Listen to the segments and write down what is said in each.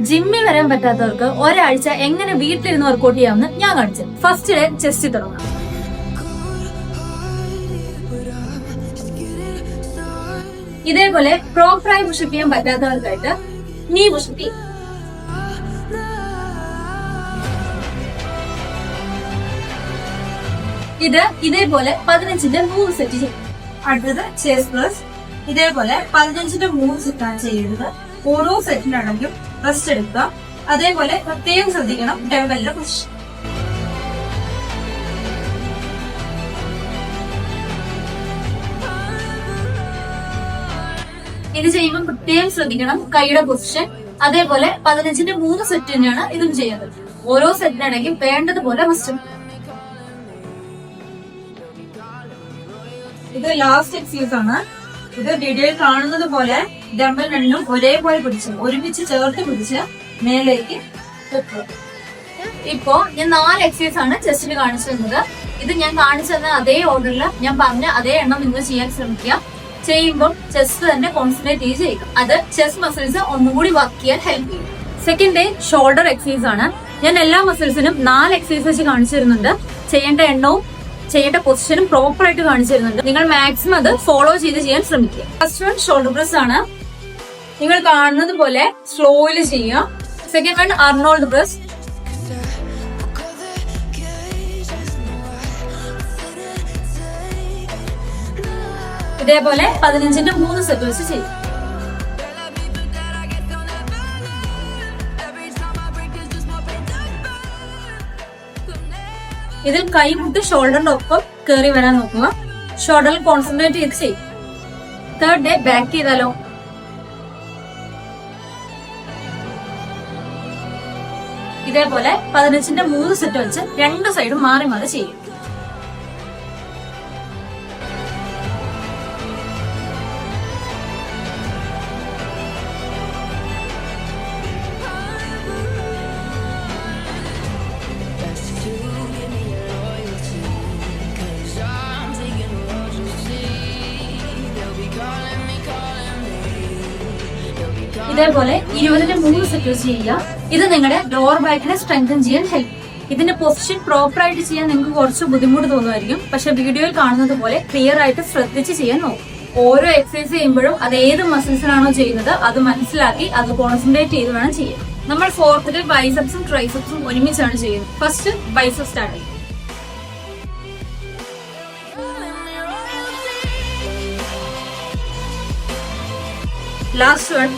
ജിമ്മിൽ വരാൻ പറ്റാത്തവർക്ക് ഒരാഴ്ച എങ്ങനെ വീട്ടിലിരുന്ന് വർക്കൗട്ട് ചെയ്യാമെന്ന് ഞാൻ കാണിച്ചു. ഫസ്റ്റ് ഡേ ചെസ്റ്റ് തുടങ്ങാം. ഇതേപോലെ പ്രോപ്പറായി പുഷപ്പ് ചെയ്യാൻ പറ്റാത്തവർക്കായിട്ട് നീ പുഷപ്പ് ഇത് ഇതേപോലെ പതിനഞ്ചിന്റെ മൂന്ന് സെറ്റ് ചെയ്യും. അടുത്തത് ചെസ് പ്ലസ് ഇതേപോലെ പതിനഞ്ചിന്റെ മൂന്ന് സെറ്റാണ് ചെയ്യുന്നത്. ഓരോ സെറ്റിനാണെങ്കിലും റെസ്റ്റ് എടുക്കുക. അതേപോലെ പ്രത്യേകം ശ്രദ്ധിക്കണം ഡെവലിന്റെ പൊസിഷൻ ഇത് ചെയ്യുമ്പോൾ പ്രത്യേകം ശ്രദ്ധിക്കണം കൈയുടെ പൊസിഷൻ അതേപോലെ പതിനഞ്ചിന്റെ മൂന്ന് സെറ്റ് തന്നെയാണ് ഇതും ചെയ്യുന്നത്. ഓരോ സെറ്റിനാണെങ്കിൽ വേണ്ടതുപോലെ മസ്റ്റ് ഇത് ലാസ്റ്റ് എക്സസൈസ് ആണ്. ഇത് വീഡിയോയിൽ കാണുന്നത് പോലെ ഡമ്പൽ രണ്ടും ഒരേപോലെ പിടിച്ച് ഒരുമിച്ച് ചേർത്ത് പിടിച്ച് മേലേക്ക് ഇപ്പോ ഞാൻ നാല് എക്സസൈസ് ആണ് ചെസ്റ്റിൽ കാണിച്ചു തന്നത്. ഇത് ഞാൻ കാണിച്ചു തന്ന അതേ ഓർഡറിൽ ഞാൻ പറഞ്ഞ അതേ എണ്ണം നിങ്ങൾ ചെയ്യാൻ ശ്രമിക്കുക. ചെയ്യുമ്പോൾ ചെസ്റ്റ് തന്നെ കോൺസെൻട്രേറ്റ് ചെയ്ത് ചെയ്യുക അത് ചെസ്റ്റ് മസിൽസ് ഒന്നുകൂടി വർക്ക് ചെയ്യാൻ ഹെൽപ്പ് ചെയ്യും. സെക്കൻഡ് ഡേ ഷോൾഡർ എക്സസൈസ് ആണ്. ഞാൻ എല്ലാ മസിൽസിനും നാല് എക്സസൈസ് വെച്ച് കാണിച്ചു തരുന്നുണ്ട്. ചെയ്യേണ്ട എണ്ണവും ചെയ്യേണ്ട പൊസിഷനും പ്രോപ്പർ ആയിട്ട് കാണിച്ചു തരുന്നുണ്ട്. നിങ്ങൾ മാക്സിമം അത് ഫോളോ ചെയ്ത് ചെയ്യാൻ ശ്രമിക്കുക. ഫസ്റ്റ് വൺ ഷോൾഡർ പ്രസ് ആണ്. നിങ്ങൾ കാണുന്നത് പോലെ സ്ലോയിൽ ചെയ്യുക. സെക്കൻഡ് വൺ അർണോൾഡ് പ്രസ് ഇതേപോലെ പതിനഞ്ചിന്റെ മൂന്ന് സെറ്റ് വെച്ച് ചെയ്യും ഇതിൽ കൈ കൈമുട്ട് ഷോൾഡറിന്റെ ഒപ്പം കയറി വരാൻ നോക്കുക. ഷോൾഡറിൽ കോൺസെൻട്രേറ്റ് ചെയ്ത് ചെയ്യും. തേർഡ് ഡേ ബാക്ക് ചെയ്താലോ? ഇതേപോലെ പതിനഞ്ചിന്റെ മൂന്ന് സെറ്റ് വെച്ച് രണ്ട് സൈഡും മാറി മാറി ചെയ്യും. ഇതേപോലെ ഇരുപതിന്റെ മൂന്ന് സെറ്റ് ചെയ്യുക. ഇത് നിങ്ങളുടെ ഡോർ ബാക്കിനെ സ്ട്രെങ്തൻ ചെയ്യാൻ ഹെൽപ്പ് ഇതിന്റെ പൊസിഷൻ പ്രോപ്പർ ആയിട്ട് ചെയ്യാൻ നിങ്ങൾക്ക് കുറച്ച് ബുദ്ധിമുട്ട് തോന്നുമായിരിക്കും. പക്ഷെ വീഡിയോയിൽ കാണുന്നത് പോലെ ക്ലിയർ ആയിട്ട് ശ്രദ്ധിച്ച് ചെയ്യാൻ നോക്കും. ഓരോ എക്സസൈസ് ചെയ്യുമ്പോഴും അത് ഏത് മസിൽസിലാണോ ചെയ്യുന്നത് അത് മനസ്സിലാക്കി അത് കോൺസെൻട്രേറ്റ് ചെയ്ത് വേണം ചെയ്യാൻ. നമ്മൾ ഫോർത്തിൽ ബൈസെപ്സും ട്രൈസെപ്സും ഒരുമിച്ചാണ് ചെയ്യുന്നത്. ഫസ്റ്റ് ബൈസെപ്സ് സ്റ്റാർട്ട് ചെയ്യും. ലാസ്റ്റ് വൺ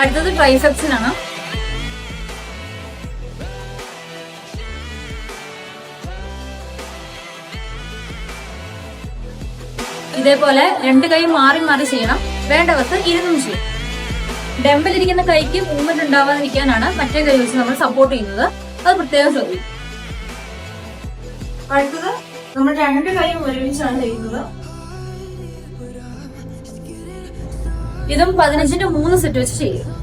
അടുത്തത് ട്രൈസെപ്സിനാണ് ഇതേപോലെ രണ്ട് കൈ മാറി മാറി ചെയ്യണം. വേണ്ടവർക്ക് ഇരുന്നും ചെയ്യും. ഡെമ്പലിരിക്കുന്ന കൈക്ക് മൂവ്മെന്റ് ഉണ്ടാവാതിരിക്കാനാണ് മറ്റേ കൈ വെച്ച് നമ്മൾ സപ്പോർട്ട് ചെയ്യുന്നത്. അത് പ്രത്യേകം ശ്രദ്ധിക്കും. അടുത്തത് നമ്മൾ രണ്ട് കൈയും ഒരുമിച്ചാണ് ചെയ്യുന്നത്. ഇതും പതിനഞ്ചിന്റെ മൂന്ന് സെറ്റ് വെച്ച് ചെയ്യും.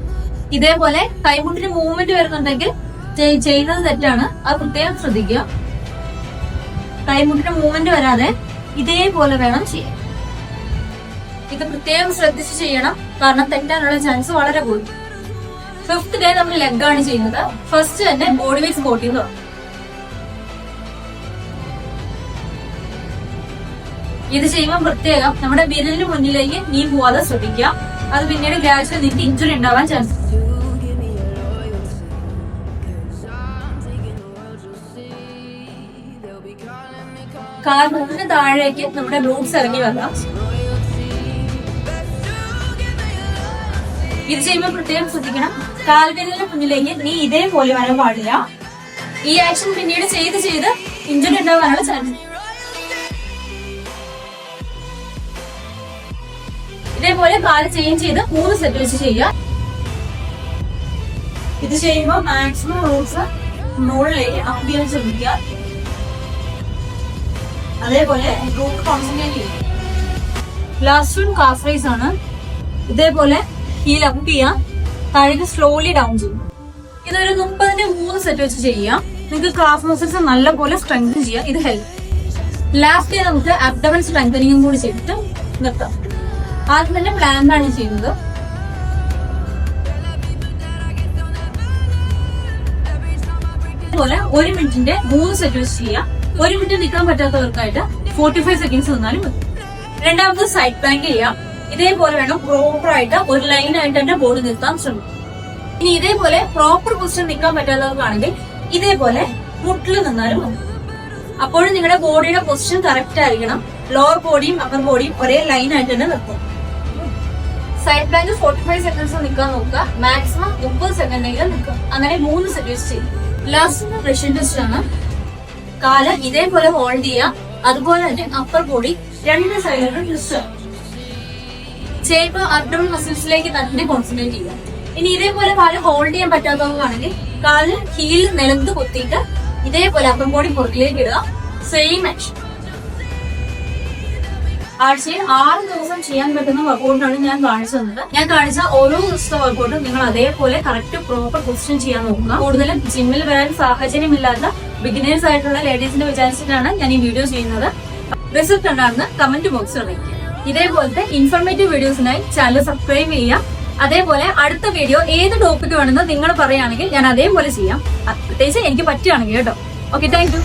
ഇതേപോലെ കൈമുട്ടിന് മൂവ്മെന്റ് വരുന്നുണ്ടെങ്കിൽ ചെയ്- ചെയ്യുന്നത് തെറ്റാണ്. അത് പ്രത്യേകം ശ്രദ്ധിക്കുക. കൈമുട്ടിന് മൂവ്മെന്റ് വരാതെ ഇതേപോലെ വേണം ചെയ്യാൻ. ഇത് പ്രത്യേകം ശ്രദ്ധിച്ച് ചെയ്യണം. കാരണം തെറ്റാനുള്ള ചാൻസ് വളരെ കൂടുതൽ ഫിഫ്ത് ഡേ നമ്മൾ ലെഗ് ആണ് ചെയ്യുന്നത്. ഫസ്റ്റ് തന്നെ ബോഡി വെയ്റ്റ് സ്കോട്ട് ചെയ്ത് ഇത് ചെയ്യുമ്പോൾ പ്രത്യേകം നമ്മുടെ വിരലിന് മുന്നിലേക്ക് നീ പോവാതെ ശ്രദ്ധിക്കുക. അത് പിന്നീട് ഗ്രാജുവൽ നിങ്ങൾക്ക് ഇഞ്ചുറി ഉണ്ടാവാൻ ചാൻസ് കാർബണിന് താഴേക്ക് നമ്മുടെ ബ്ലൂട്ട്സ് ഇറങ്ങി വരാം ഇത് ചെയ്യുമ്പോൾ പ്രത്യേകം ശ്രദ്ധിക്കണം. കാൽവിരലിന് മുന്നിലേക്ക് നീ ഇതേപോലെ വരാൻ പാടില്ല ഈ ആക്ഷൻ പിന്നീട് ചെയ്ത് ചെയ്ത് ഇഞ്ചുറി ഉണ്ടാവാനുള്ള ചാൻസ് ഇതേപോലെ കാൽ ചേഞ്ച് ചെയ്ത് മൂന്ന് സെറ്റ് വെച്ച് ചെയ്യുക. ഇത് ചെയ്യുമ്പോൾ മാക്സിമം റൂൾസ് മുകളിലേക്ക് അമ്പിയാൻ ശ്രമിക്കുക അതേപോലെ റൂട്ട് കോൺസെൻട്രേറ്റ് ചെയ്യുക. ലാസ്റ്റ് വൺ കാഫ് റൈസ് ആണ്. ഇതേപോലെ ഹീൽ അപ്പ് ചെയ്യാം താഴേക്ക് സ്ലോലി ഡൗൺ ചെയ്യും ഇതൊരു മുപ്പതിന്റെ മൂന്ന് സെറ്റ് വെച്ച് ചെയ്യാം നിങ്ങൾക്ക് കാഫ് മസിൽസ് നല്ലപോലെ സ്ട്രെങ്തൻ ചെയ്യാം. ഇത് ഹെൽപ്പ് ലാസ്റ്റ് നമുക്ക് അബ്ഡമൻ സ്ട്രെങ്തനിങ്ങും കൂടി ചെയ്തിട്ട് നിർത്താം. ആദ്യം തന്നെ ആണ് ചെയ്യുന്നത്. അതുപോലെ ഒരു മിനിറ്റിന്റെ മൂന്ന് സജസ്റ്റ് ചെയ്യാം. ഒരു മിനിറ്റ് നിൽക്കാൻ പറ്റാത്തവർക്കായിട്ട് ഫോർട്ടി ഫൈവ് സെക്കൻഡ്സ് നിന്നാലും മതി. രണ്ടാമത് സൈഡ് ബാങ്ക് ചെയ്യാം. ഇതേപോലെ വേണം പ്രോപ്പർ ആയിട്ട് ഒരു ലൈൻ ആയിട്ട് തന്നെ ബോഡി നിർത്താൻ ശ്രമിക്കും ഇനി ഇതേപോലെ പ്രോപ്പർ പൊസിഷൻ നിൽക്കാൻ പറ്റാത്തവർക്കാണെങ്കിൽ ഇതേപോലെ മുട്ടിൽ നിന്നാലും മതി. അപ്പോഴും നിങ്ങളുടെ ബോഡിയുടെ പൊസിഷൻ കറക്റ്റ് ആയിരിക്കണം. ലോവർ ബോഡിയും അപ്പർ ബോഡിയും ഒരേ ലൈൻ ആയിട്ട് തന്നെ നിർത്തും. Side plank forty five seconds നിൽക്കാൻ നോക്കുക. മാക്സിമം മുപ്പത് സെക്കൻഡെങ്കിലും നിൽക്കുക അങ്ങനെ മൂന്ന് സെറ്റ് ചെയ്യും. ലാസ്റ്റ് റഷ്യൻ ടെസ്റ്റ് ആണ്. കാൽ ഇതേപോലെ ഹോൾഡ് ചെയ്യുക. അതുപോലെ തന്നെ അപ്പർ ബോഡി രണ്ട് സൈഡിലും ട്വിസ്റ്റ് ചെയ്യുമ്പോൾ അബ്ഡോമൻ മസിൽസിലേക്ക് തന്നെ കോൺസെൻട്രേറ്റ് ചെയ്യുക. ഇനി ഇതേപോലെ കാൽ ഹോൾഡ് ചെയ്യാൻ പറ്റാത്തവർക്കാണെങ്കിൽ കാൽ ഹീൽ നിലത്ത് കൊത്തിയിട്ട് ഇതേപോലെ അപ്പർ ബോഡി പുറത്തിലേക്ക് ഇടുക. സെയിം ആക്ഷൻ ആഴ്ചയിൽ ആറ് ദിവസം ചെയ്യാൻ പറ്റുന്ന വർക്കൗട്ടാണ് ഞാൻ കാണിച്ചു തന്നത്. ഞാൻ കാണിച്ച ഓരോ ദിവസത്തെ വർക്കൗട്ടും നിങ്ങൾ അതേപോലെ കറക്റ്റ് പ്രോപ്പർ പൊസിഷൻ ചെയ്യാൻ നോക്കുക. കൂടുതലും ജിമ്മിൽ വരാൻ സാഹചര്യമില്ലാത്ത ബിഗിനേഴ്സ് ആയിട്ടുള്ള ലേഡീസിന്റെ വിചാരിച്ചിട്ടാണ് ഞാൻ ഈ വീഡിയോ ചെയ്യുന്നത്. റിസൾട്ട് ഉണ്ടാകുന്ന കമന്റ് ബോക്സിൽ അറിയിക്കുക. ഇതേപോലത്തെ ഇൻഫോർമേറ്റീവ് വീഡിയോസിനായി ചാനൽ സബ്സ്ക്രൈബ് ചെയ്യുക. അതേപോലെ അടുത്ത വീഡിയോ ഏത് ടോപ്പിക് വേണമെന്ന് നിങ്ങൾ പറയുകയാണെങ്കിൽ ഞാൻ അതേപോലെ ചെയ്യാം. പ്രത്യേകിച്ച് എനിക്ക് പറ്റുകയാണെങ്കിൽ കേട്ടോ. Okay thank